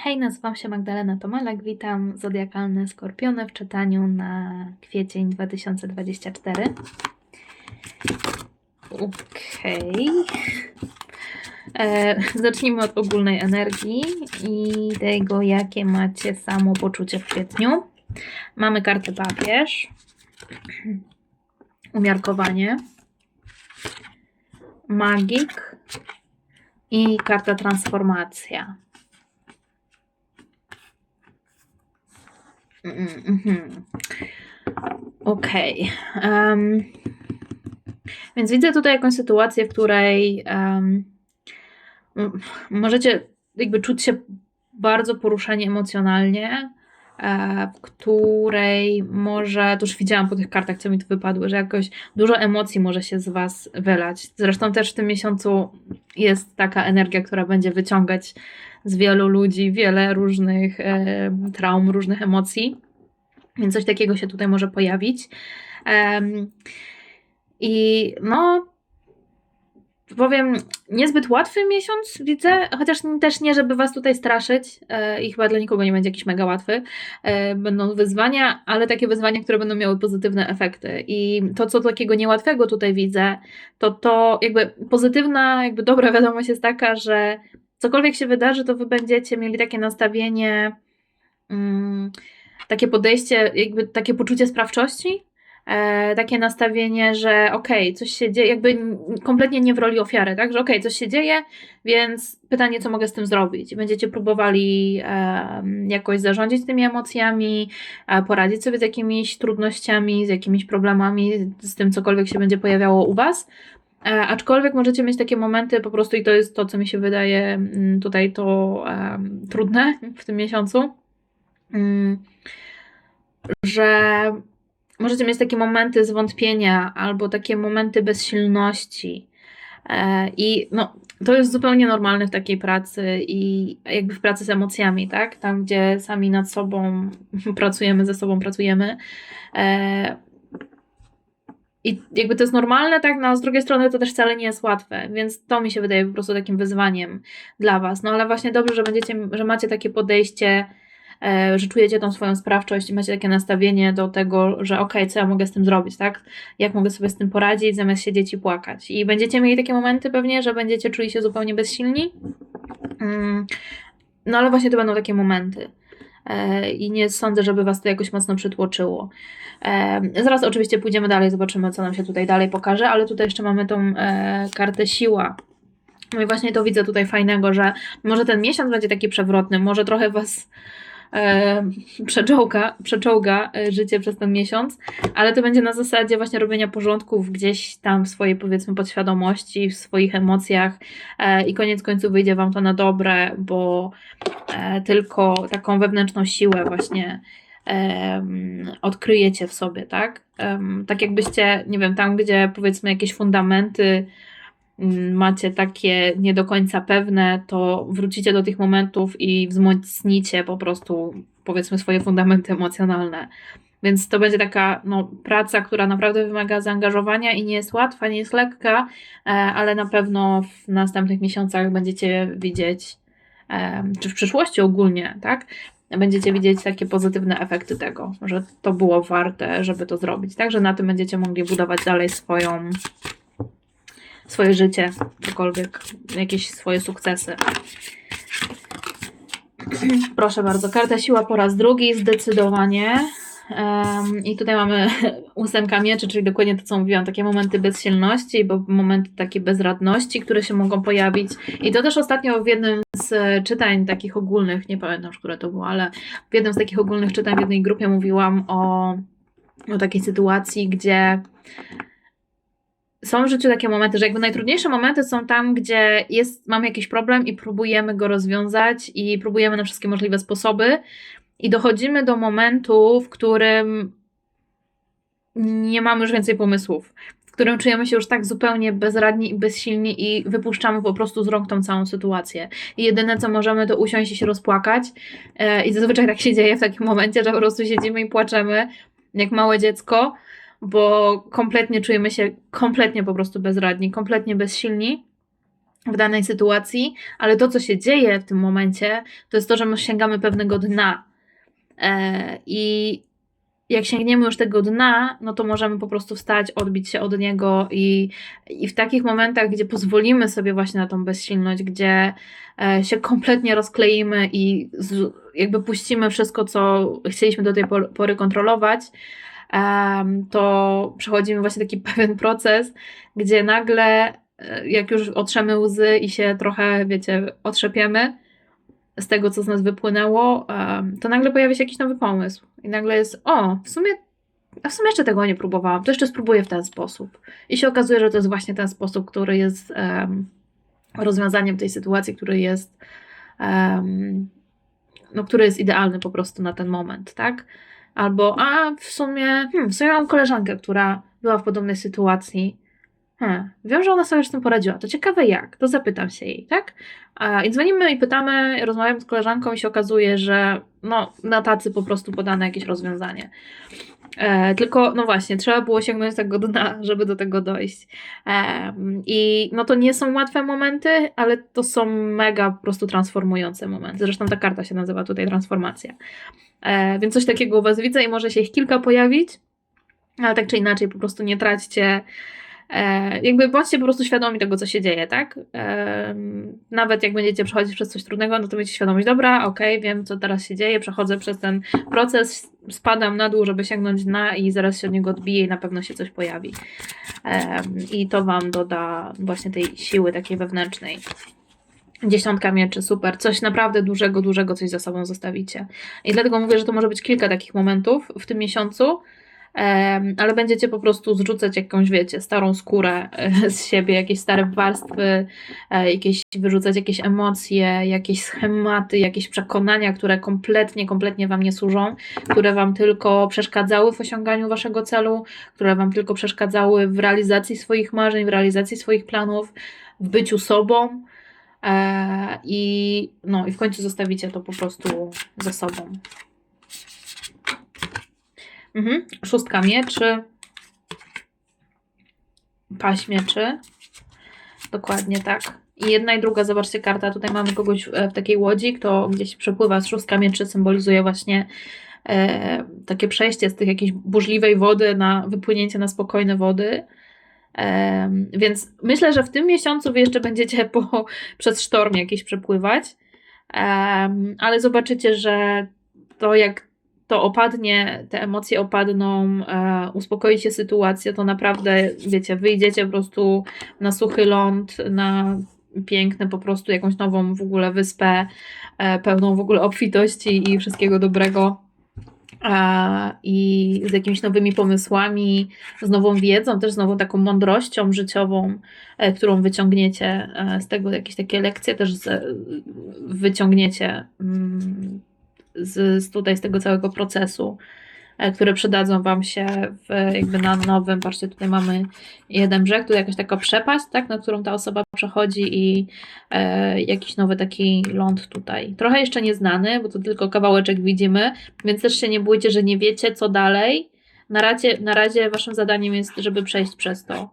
Hej, nazywam się Magdalena Tomalek, witam Zodiakalne Skorpiony w czytaniu na kwiecień 2024. Okej. E, Zacznijmy od ogólnej energii i tego, jakie macie samopoczucie w kwietniu. Mamy kartę papież, umiarkowanie, magik i karta transformacja. Mm, mhm. Okej. em, Więc widzę tutaj jakąś sytuację, w której em, m- możecie jakby czuć się bardzo poruszeni emocjonalnie, w której może, to już widziałam po tych kartach, co mi tu wypadły, że jakoś dużo emocji może się z Was wylać. Zresztą też w tym miesiącu jest taka energia, która będzie wyciągać z wielu ludzi wiele różnych e, traum, różnych emocji. Więc coś takiego się tutaj może pojawić. I no, powiem, niezbyt łatwy miesiąc widzę, chociaż też nie, żeby Was tutaj straszyć e, i chyba dla nikogo nie będzie jakiś mega łatwy. E, Będą wyzwania, ale takie wyzwania, które będą miały pozytywne efekty. I to, co takiego niełatwego tutaj widzę, to to jakby pozytywna, jakby dobra wiadomość jest taka, że cokolwiek się wydarzy, to Wy będziecie mieli takie nastawienie, mm, takie podejście, jakby takie poczucie sprawczości, e, takie nastawienie, że okej, coś się dzieje, jakby kompletnie nie w roli ofiary, tak? Że okej, coś się dzieje, więc pytanie, co mogę z tym zrobić? Będziecie próbowali jakoś zarządzić tymi emocjami, e, poradzić sobie z jakimiś trudnościami, z jakimiś problemami, z tym cokolwiek się będzie pojawiało u Was. E, aczkolwiek możecie mieć takie momenty, po prostu i to jest to, co mi się wydaje mm, tutaj to em, trudne w tym miesiącu, mm, że możecie mieć takie momenty zwątpienia albo takie momenty bezsilności. E, I no, to jest zupełnie normalne w takiej pracy i jakby w pracy z emocjami, tak? Tam, gdzie sami nad sobą pracujemy, ze sobą pracujemy. E, I jakby to jest normalne, tak? No, a z drugiej strony to też wcale nie jest łatwe, więc to mi się wydaje po prostu takim wyzwaniem dla Was. No ale właśnie dobrze, że będziecie, że macie takie podejście, że czujecie tą swoją sprawczość i macie takie nastawienie do tego, że okej, co ja mogę z tym zrobić, tak? Jak mogę sobie z tym poradzić, zamiast siedzieć i płakać. I będziecie mieli takie momenty pewnie, że będziecie czuli się zupełnie bezsilni. Mm, No ale właśnie to będą takie momenty. E, I nie sądzę, żeby Was to jakoś mocno przytłoczyło. E, Zaraz oczywiście pójdziemy dalej, zobaczymy, co nam się tutaj dalej pokaże, ale tutaj jeszcze mamy tą e, kartę siła. No i właśnie to widzę tutaj fajnego, że może ten miesiąc będzie taki przewrotny, może trochę Was e, przeczołga, przeczołga e, życie przez ten miesiąc, ale to będzie na zasadzie właśnie robienia porządków gdzieś tam w swojej powiedzmy podświadomości, w swoich emocjach e, i koniec końców wyjdzie Wam to na dobre, bo tylko taką wewnętrzną siłę właśnie odkryjecie w sobie, tak? Tak jakbyście, nie wiem, tam gdzie powiedzmy jakieś fundamenty macie takie nie do końca pewne, to wrócicie do tych momentów i wzmocnicie po prostu powiedzmy swoje fundamenty emocjonalne. Więc to będzie taka no, praca, która naprawdę wymaga zaangażowania i nie jest łatwa, nie jest lekka, e, ale na pewno w następnych miesiącach będziecie widzieć, e, czy w przyszłości ogólnie, tak? Będziecie widzieć takie pozytywne efekty tego, że to było warte, żeby to zrobić. Także na tym będziecie mogli budować dalej swoją, swoje życie, cokolwiek, jakieś swoje sukcesy. Proszę bardzo, karta siła po raz drugi, zdecydowanie. Em, I tutaj mamy ósemka mieczy, czyli dokładnie to, co mówiłam, takie momenty bezsilności, bo momenty takiej bezradności, które się mogą pojawić. I to też ostatnio w jednym z e, czytań takich ogólnych, nie pamiętam już, które to było, ale w jednym z takich ogólnych czytań w jednej grupie mówiłam o, o takiej sytuacji, gdzie są w życiu takie momenty, że jakby najtrudniejsze momenty są tam, gdzie jest, mamy jakiś problem i próbujemy go rozwiązać i próbujemy na wszystkie możliwe sposoby i dochodzimy do momentu, w którym nie mamy już więcej pomysłów, w którym czujemy się już tak zupełnie bezradni i bezsilni i wypuszczamy po prostu z rąk tą całą sytuację. I jedyne, co możemy, to usiąść i się rozpłakać E, i zazwyczaj tak się dzieje w takim momencie, że po prostu siedzimy i płaczemy jak małe dziecko, bo kompletnie czujemy się kompletnie po prostu bezradni, kompletnie bezsilni. w danej sytuacji, ale to, co się dzieje w tym momencie, to jest to, że my sięgamy pewnego dna. E, I jak sięgniemy już tego dna, no to możemy po prostu wstać, odbić się od niego i, i w takich momentach, gdzie pozwolimy sobie właśnie na tą bezsilność, gdzie e, się kompletnie rozkleimy i z, jakby puścimy wszystko, co chcieliśmy do tej pory kontrolować, to przechodzimy właśnie taki pewien proces, gdzie nagle, e, jak już otrzemy łzy i się trochę, wiecie, otrzepiemy z tego, co z nas wypłynęło, to nagle pojawia się jakiś nowy pomysł. I nagle jest, o, w sumie, a w sumie jeszcze tego nie próbowałam, to jeszcze spróbuję w ten sposób. I się okazuje, że to jest właśnie ten sposób, który jest um, rozwiązaniem tej sytuacji, który jest um, no, który jest idealny po prostu na ten moment, tak? Albo, a w sumie, hmm, w sumie mam koleżankę, która była w podobnej sytuacji. Hmm, wiem, że ona sobie z tym poradziła. To ciekawe jak, to zapytam się jej, tak? I dzwonimy i pytamy, rozmawiamy z koleżanką i się okazuje, że no, na tacy po prostu podane jakieś rozwiązanie. E, tylko, no właśnie, trzeba było sięgnąć tego dna, żeby do tego dojść. E, I no to nie są łatwe momenty, ale to są mega po prostu transformujące momenty. Zresztą ta karta się nazywa tutaj transformacja. E, więc coś takiego u Was widzę i może się ich kilka pojawić, ale tak czy inaczej po prostu nie traćcie E, jakby bądźcie po prostu świadomi tego, co się dzieje, tak? E, nawet jak będziecie przechodzić przez coś trudnego, no to będziecie świadomość, dobra, okej, okay, wiem, co teraz się dzieje, przechodzę przez ten proces, spadam na dół, żeby sięgnąć dna i zaraz się od niego odbiję i na pewno się coś pojawi. I to Wam doda właśnie tej siły takiej wewnętrznej. Dziesiątka mieczy, super. Coś naprawdę dużego, dużego coś za sobą zostawicie. I dlatego mówię, że to może być kilka takich momentów w tym miesiącu, ale będziecie po prostu zrzucać jakąś, wiecie, starą skórę e, z siebie, jakieś stare warstwy, e, jakieś wyrzucać jakieś emocje, jakieś schematy, jakieś przekonania, które kompletnie, kompletnie Wam nie służą, które Wam tylko przeszkadzały w osiąganiu Waszego celu, które Wam tylko przeszkadzały w realizacji swoich marzeń, w realizacji swoich planów, w byciu sobą. E, I, no, i w końcu zostawicie to po prostu ze sobą. Mhm. Szóstka mieczy. Paść mieczy. Dokładnie tak. I jedna i druga, zobaczcie, karta. Tutaj mamy kogoś w takiej łodzi, kto gdzieś przepływa. Szóstka mieczy symbolizuje właśnie e, takie przejście z tych jakiejś burzliwej wody na wypłynięcie na spokojne wody. E, więc myślę, że w tym miesiącu wy jeszcze będziecie po, przez sztorm jakiś przepływać. E, ale zobaczycie, że to jak to opadnie, te emocje opadną, e, uspokoi się sytuacja, to naprawdę, wiecie, wyjdziecie po prostu na suchy ląd, na piękne po prostu jakąś nową w ogóle wyspę, e, pełną w ogóle obfitości i wszystkiego dobrego. E, I z jakimiś nowymi pomysłami, z nową wiedzą, też z nową taką mądrością życiową, e, którą wyciągniecie e, z tego, jakieś takie lekcje też wyciągniecie mm, z, z tutaj z tego całego procesu, e, które przydadzą Wam się w, jakby na nowym, patrzcie, tutaj mamy jeden brzeg, tu jakaś taka przepaść, tak, na którą ta osoba przechodzi i e, jakiś nowy taki ląd tutaj. Trochę jeszcze nieznany, bo tu tylko kawałeczek widzimy, więc też się nie bójcie, że nie wiecie co dalej. Na razie, na razie Waszym zadaniem jest, żeby przejść przez to,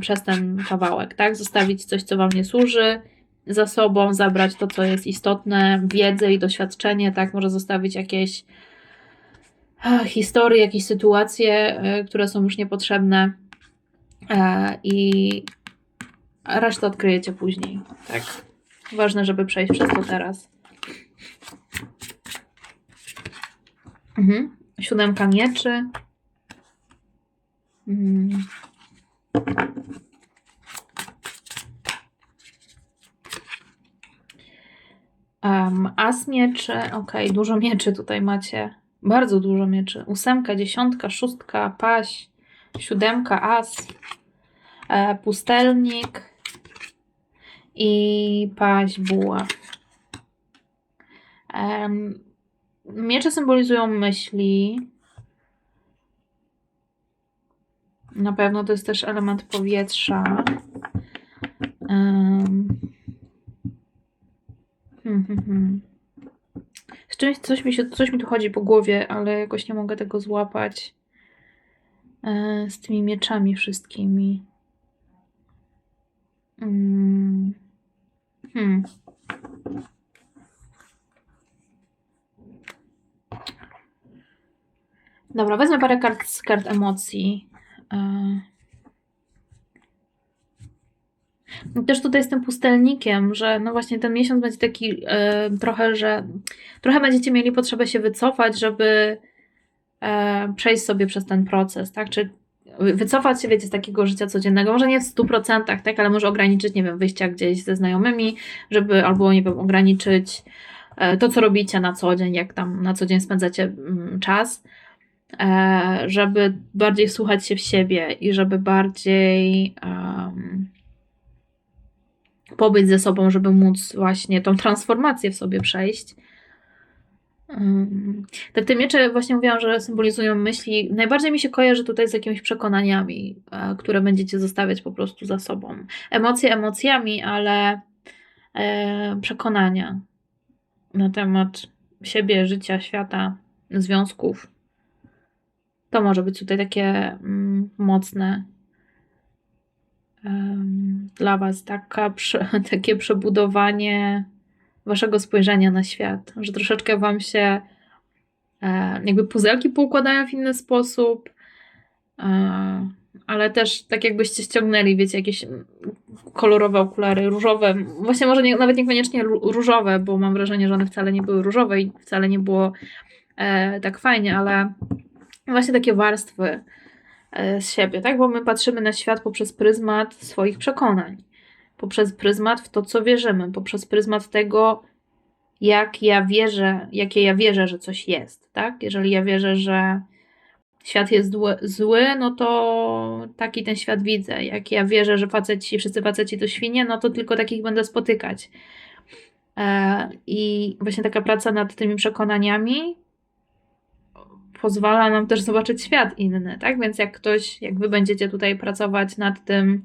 przez ten kawałek, tak, zostawić coś, co Wam nie służy, za sobą, zabrać to, co jest istotne, wiedzę i doświadczenie, tak, może zostawić jakieś historie, jakieś sytuacje, e, które są już niepotrzebne e, i resztę odkryjecie później, tak. Ważne, żeby przejść przez to teraz. Mhm. Siódemka mieczy. Mhm. Um, as mieczy, ok, dużo mieczy tutaj macie. Bardzo dużo mieczy. Ósemka, dziesiątka, szóstka, paś, siódemka, as, e, pustelnik i paś, buła. Um, miecze symbolizują myśli. Na pewno to jest też element powietrza. Um, Hmm. Z czymś coś mi, się, coś mi tu chodzi po głowie, ale jakoś nie mogę tego złapać. E, z tymi mieczami wszystkimi. Mm. Hmm. Dobra, wezmę parę kart z kart emocji. E. Też tutaj z tym pustelnikiem, że no właśnie ten miesiąc będzie taki e, trochę, że trochę będziecie mieli potrzebę się wycofać, żeby e, przejść sobie przez ten proces, tak? Czy wycofać się, wiecie, z takiego życia codziennego, może nie w 100%, tak, ale może ograniczyć, nie wiem, wyjścia gdzieś ze znajomymi, żeby albo, nie wiem, ograniczyć e, to, co robicie na co dzień, jak tam na co dzień spędzacie mm, czas, żeby bardziej słuchać się w siebie i żeby bardziej pobyć ze sobą, żeby móc właśnie tą transformację w sobie przejść. Tak, te miecze właśnie mówiłam, że symbolizują myśli. Najbardziej mi się kojarzy tutaj z jakimiś przekonaniami, e, które będziecie zostawiać po prostu za sobą. Emocje emocjami, ale e, przekonania na temat siebie, życia, świata, związków. To może być tutaj takie mm, dla Was, taka, takie przebudowanie waszego spojrzenia na świat, że troszeczkę wam się e, jakby puzelki poukładają w inny sposób, e, ale też tak jakbyście ściągnęli, wiecie, jakieś kolorowe okulary, różowe, właśnie może nie, nawet niekoniecznie różowe, bo mam wrażenie, że one wcale nie były różowe i wcale nie było e, tak fajnie, ale właśnie takie warstwy z siebie, tak? Bo my patrzymy na świat poprzez pryzmat swoich przekonań poprzez pryzmat w to, co wierzymy, poprzez pryzmat tego, jak ja wierzę, jakie ja wierzę, że coś jest, tak? Jeżeli ja wierzę, że świat jest zły, zły, no to taki ten świat widzę. Jak ja wierzę, że faceci, wszyscy faceci to świnie, no to tylko takich będę spotykać. E, I właśnie taka praca nad tymi przekonaniami pozwala nam też zobaczyć świat inny, tak? Więc jak ktoś, jak wy będziecie tutaj pracować nad tym,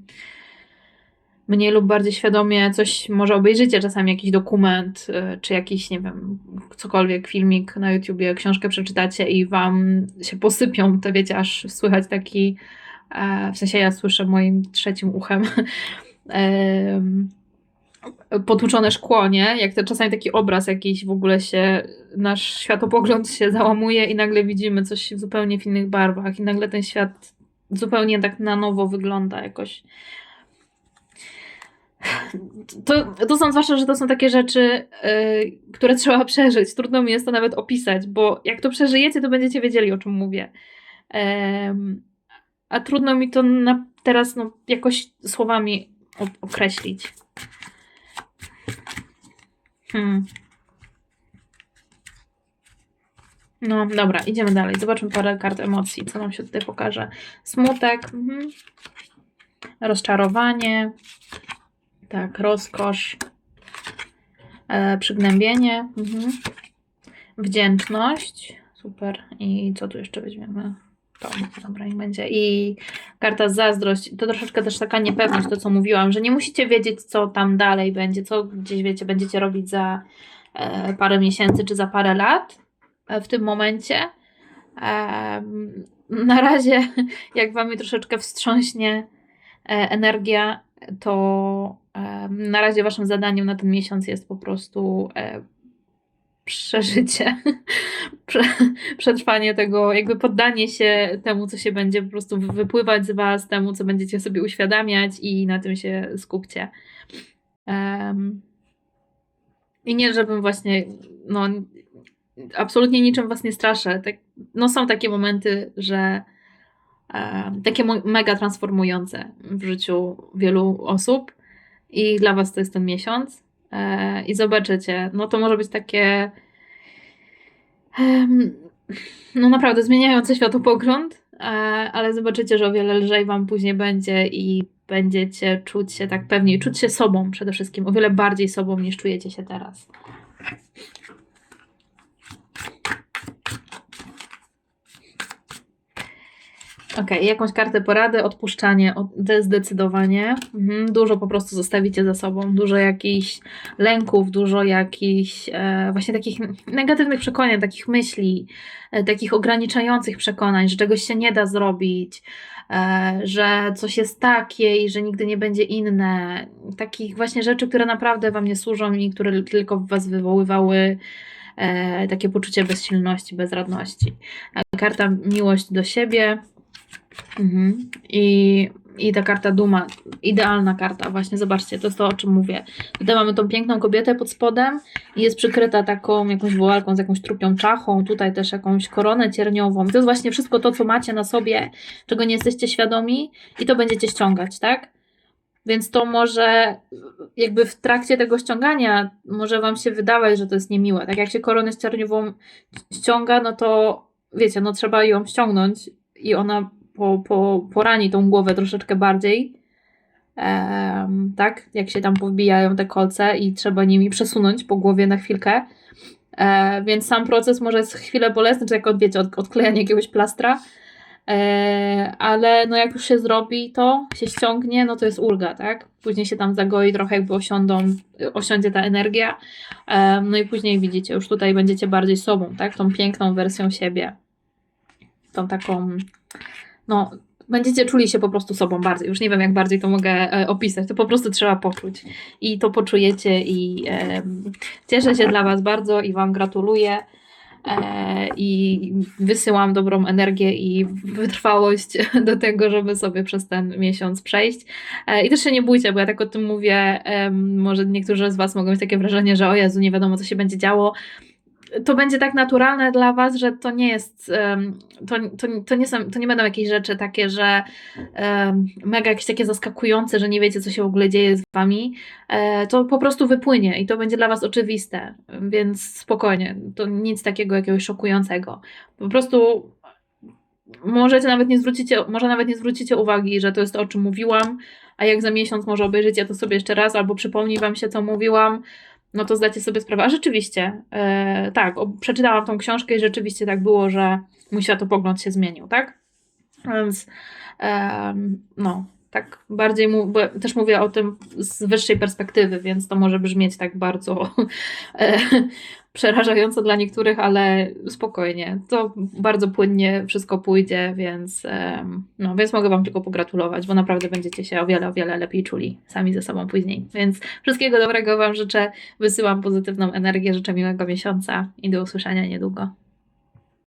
mniej lub bardziej świadomie coś może obejrzycie, czasami jakiś dokument, y, czy jakiś, nie wiem, cokolwiek, filmik na YouTubie, książkę przeczytacie i wam się posypią, to wiecie, aż słychać taki, e, w sensie ja słyszę moim trzecim uchem, potłuczone szkło, nie? Jak to czasami taki obraz jakiś w ogóle się, nasz światopogląd się załamuje i nagle widzimy coś zupełnie w innych barwach i nagle ten świat zupełnie tak na nowo wygląda jakoś to, to są zwłaszcza, że to są takie rzeczy, yy, które trzeba przeżyć. Trudno mi jest to nawet opisać, bo jak to przeżyjecie, to będziecie wiedzieli, o czym mówię. Yy, a trudno mi to na, teraz no, jakoś słowami określić. Hmm. No dobra, idziemy dalej. Zobaczmy parę kart emocji, co nam się tutaj pokaże. Smutek, mhm. rozczarowanie, tak, rozkosz, e, przygnębienie, mhm. wdzięczność, super. I co tu jeszcze weźmiemy? To, dobra, niech będzie. I karta zazdrość. To troszeczkę też taka niepewność, to co mówiłam, że nie musicie wiedzieć, co tam dalej będzie, co gdzieś wiecie, będziecie robić za e, parę miesięcy czy za parę lat e, w tym momencie. E, na razie, jak wam troszeczkę wstrząśnie e, energia, to na razie waszym zadaniem na ten miesiąc jest po prostu e, przeżycie, przetrwanie tego, jakby poddanie się temu, co się będzie po prostu wypływać z was, temu, co będziecie sobie uświadamiać i na tym się skupcie. Um, I nie, żebym właśnie, no, absolutnie niczym was nie straszę. Tak, no, są takie momenty, że um, takie mega transformujące w życiu wielu osób i dla Was to jest ten miesiąc i zobaczycie, no to może być takie no naprawdę zmieniający światopogląd, e, ale zobaczycie, że o wiele lżej Wam później będzie i będziecie czuć się tak pewniej, czuć się sobą przede wszystkim, o wiele bardziej sobą niż czujecie się teraz. Okej, jakąś kartę porady, odpuszczanie, od- de- zdecydowanie. Mhm. Dużo po prostu zostawicie za sobą, dużo jakichś lęków, dużo jakichś e, właśnie takich negatywnych przekonań, takich myśli, e, takich ograniczających przekonań, że czegoś się nie da zrobić, e, że coś jest takie i że nigdy nie będzie inne. Takich właśnie rzeczy, które naprawdę Wam nie służą i które tylko w Was wywoływały e, takie poczucie bezsilności, bezradności. E, Karta miłość do siebie. Mhm. I, I ta karta duma, idealna karta, właśnie zobaczcie, to jest to, o czym mówię. Tutaj mamy tą piękną kobietę pod spodem i jest przykryta taką jakąś woalką z jakąś trupią czachą, tutaj też jakąś koronę cierniową. To jest właśnie wszystko to, co macie na sobie, czego nie jesteście świadomi i to będziecie ściągać, tak? Więc to może jakby w trakcie tego ściągania może wam się wydawać, że to jest niemiłe. Tak jak się koronę cierniową ściąga, no to wiecie, no trzeba ją ściągnąć i ona po, po, porani tą głowę troszeczkę bardziej. Em, tak, jak się tam powbijają te kolce i trzeba nimi przesunąć po głowie na chwilkę. E, więc sam proces może jest chwilę bolesny, czy jak od, wiecie, od, odklejanie jakiegoś plastra. E, ale no jak już się zrobi to, się ściągnie, no to jest ulga, tak? Później się tam zagoi, trochę jakby osiądą, osiądzie ta energia. E, no i później widzicie, już tutaj będziecie bardziej sobą, tak? Tą piękną wersją siebie. Tą taką, no, będziecie czuli się po prostu sobą bardziej. Już nie wiem, jak bardziej to mogę e, opisać. To po prostu trzeba poczuć. I to poczujecie i em, cieszę się dla Was bardzo i Wam gratuluję. E, I wysyłam dobrą energię i wytrwałość do tego, żeby sobie przez ten miesiąc przejść. E, I też się nie bójcie, bo ja tak o tym mówię. em, Może niektórzy z Was mogą mieć takie wrażenie, że o Jezu, nie wiadomo, co się będzie działo. To będzie tak naturalne dla Was, że to nie jest. To, to, to, nie, są, to nie będą jakieś rzeczy takie, że mega jakieś takie zaskakujące, że nie wiecie, co się w ogóle dzieje z Wami. E, To po prostu wypłynie i to będzie dla Was oczywiste, więc spokojnie. To nic takiego jakiegoś szokującego. Po prostu możecie nawet nie zwrócicie, może nawet nie zwrócicie uwagi, że to jest to, o czym mówiłam, a jak za miesiąc może obejrzycie to sobie jeszcze raz, albo przypomni Wam się, co mówiłam, no to zdacie sobie sprawę. A rzeczywiście, e, tak, o, przeczytałam tą książkę i rzeczywiście tak było, że mój światopogląd się zmienił, tak? Więc no, tak bardziej mu, bo też mówię o tym z wyższej perspektywy, więc to może brzmieć tak bardzo e, przerażająco dla niektórych, ale spokojnie. To bardzo płynnie wszystko pójdzie, więc, no, więc mogę Wam tylko pogratulować, bo naprawdę będziecie się o wiele, o wiele lepiej czuli sami ze sobą później. Więc wszystkiego dobrego Wam życzę, wysyłam pozytywną energię, życzę miłego miesiąca i do usłyszenia niedługo.